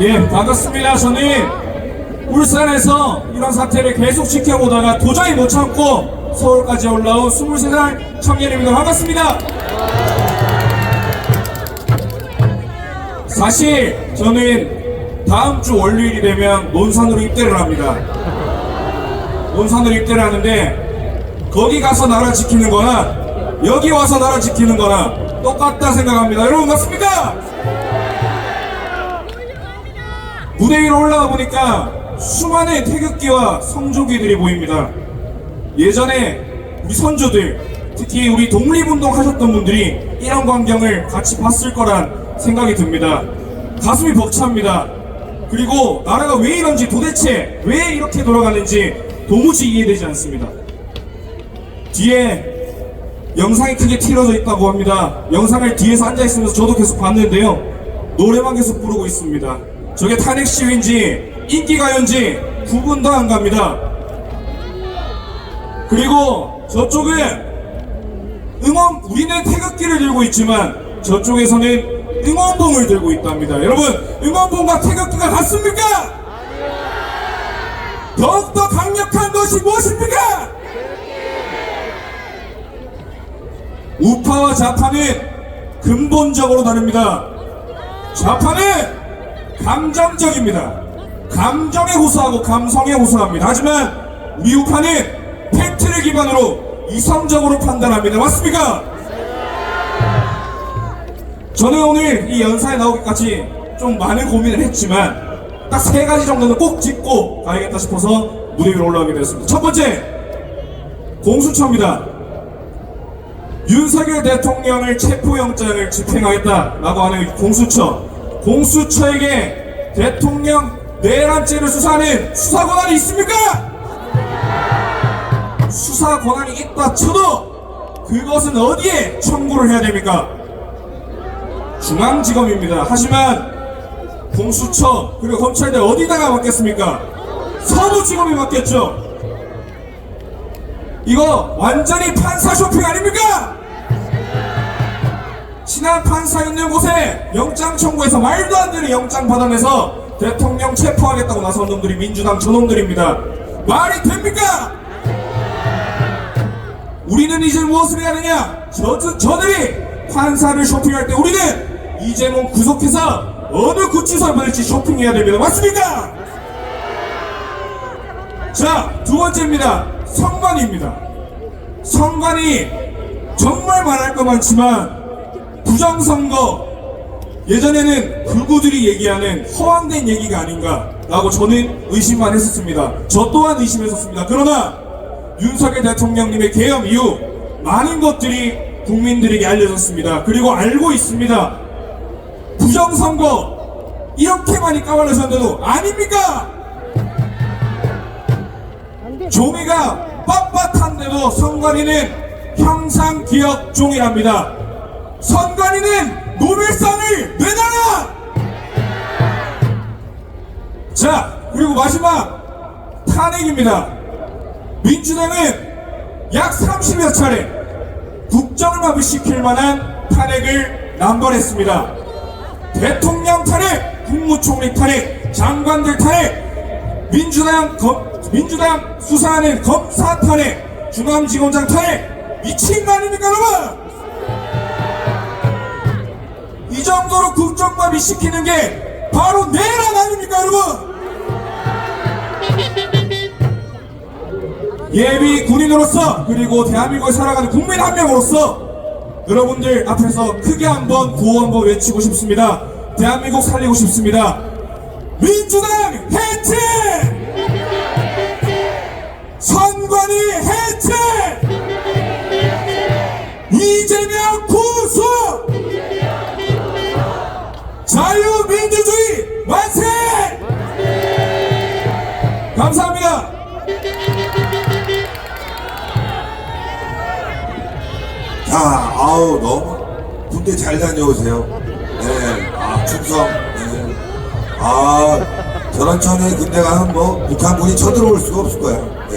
예, 반갑습니다. 저는 울산에서 이런 사태를 계속 지켜보다가 도저히 못 참고 서울까지 올라온 23살 청년입니다. 반갑습니다. 사실 저는 다음 주 월요일이 되면 논산으로 입대를 합니다. 논산으로 입대를 하는데 거기 가서 나라 지키는 거나 여기 와서 나라 지키는 거나 똑같다 생각합니다. 여러분 맞습니까? 무대 위로 올라가 보니까 수많은 태극기와 성조기들이 보입니다. 예전에 우리 선조들, 특히 우리 독립운동 하셨던 분들이 이런 광경을 같이 봤을 거란 생각이 듭니다. 가슴이 벅찹니다. 그리고 나라가 왜 이런지 도대체 왜 이렇게 돌아가는지 도무지 이해되지 않습니다. 뒤에 영상이 크게 틀어져 있다고 합니다. 영상을 뒤에서 앉아있으면서 저도 계속 봤는데요. 노래만 계속 부르고 있습니다. 저게 탄핵 시위인지 인기가요인지 구분도 안 갑니다. 그리고 저쪽은 응원, 우리는 태극기를 들고 있지만 저쪽에서는 응원봉을 들고 있답니다. 여러분, 응원봉과 태극기가 같습니까? 더욱더 강력한 것이 무엇입니까? 우파와 좌파는 근본적으로 다릅니다. 좌파는 감정적입니다. 감정에 호소하고 감성에 호소합니다. 하지만 우리 우파는 팩트를 기반으로 이성적으로 판단합니다. 맞습니까? 저는 오늘 이 연사에 나오기까지 좀 많은 고민을 했지만 딱 세 가지 정도는 꼭 짚고 가야겠다 싶어서 무대 위로 올라오게 되었습니다. 첫 번째, 공수처입니다. 윤석열 대통령을 체포영장을 집행하겠다라고 하는 이 공수처. 공수처에게 대통령 내란죄를 수사하는 수사 권한이 있습니까? 수사 권한이 있다 쳐도 그것은 어디에 청구를 해야 됩니까? 중앙지검입니다. 하지만 공수처 그리고 검찰대 어디다가 맡겠습니까? 서부지검에 맡겼죠. 이거 완전히 판사 쇼핑 아닙니까? 친한 판사 있는 곳에 영장 청구해서 말도 안 되는 영장 받아내서 대통령 체포하겠다고 나선 놈들이 민주당 저놈들입니다. 말이 됩니까? 우리는 이제 무엇을 해야 되냐? 저, 저들이 판사를 쇼핑할 때 우리는 이재명 구속해서 어느 구치소에 보낼지 쇼핑해야 됩니다. 맞습니까? 자, 두 번째입니다. 선관위입니다. 선관위 정말 말할 거 많지만 부정선거 예전에는 불구들이 얘기하는 허황된 얘기가 아닌가라고 저는 의심만 했었습니다. 저 또한 의심했었습니다. 그러나 윤석열 대통령님의 개엄 이후 많은 것들이 국민들에게 알려졌습니다. 그리고 알고 있습니다. 부정선거 이렇게 많이 까발려졌는데도 아닙니까? 종이가 빳빳한데도 선관위는 형상기억 종이랍니다. 선관위는 노벨상을 내놔라! 자, 그리고 마지막 탄핵입니다. 민주당은 약 30여 차례 국정을 마비시킬 만한 탄핵을 남발했습니다. 대통령 탄핵, 국무총리 탄핵, 장관들 탄핵, 민주당 검, 민주당 수사하는 검사 탄핵, 중앙지검장 탄핵 미친 거 아닙니까 여러분? 국정마비 시키는 게 바로 내란 아닙니까 여러분? 예비 군인으로서 그리고 대한민국에 살아가는 국민 한 명으로서 여러분들 앞에서 크게 한번 구호 한번 외치고 싶습니다. 대한민국 살리고 싶습니다. 민주당 해체! 선관위 해체! 감사합니다. 자, 아우 너무 군대 잘 다녀오세요. 네, 아 충성. 네. 아 저런 천에 군대 가면 뭐 북한군이 쳐들어올 수가 없을 거야.